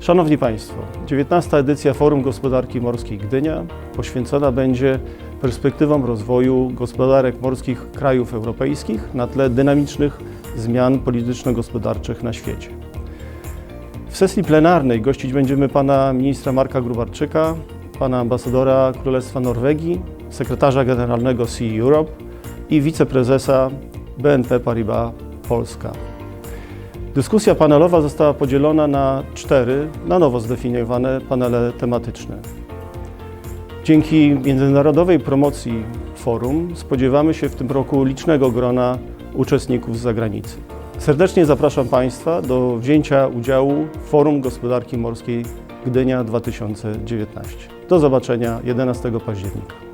Szanowni Państwo, 19. edycja Forum Gospodarki Morskiej Gdynia poświęcona będzie perspektywom rozwoju gospodarek morskich krajów europejskich na tle dynamicznych zmian polityczno-gospodarczych na świecie. W sesji plenarnej gościć będziemy pana ministra Marka Grubarczyka, pana ambasadora Królestwa Norwegii, sekretarza generalnego Sea Europe i wiceprezesa BNP Paribas Polska. Dyskusja panelowa została podzielona na cztery na nowo zdefiniowane panele tematyczne. Dzięki międzynarodowej promocji forum spodziewamy się w tym roku licznego grona uczestników z zagranicy. Serdecznie zapraszam Państwa do wzięcia udziału w Forum Gospodarki Morskiej Gdynia 2019. Do zobaczenia 11 października.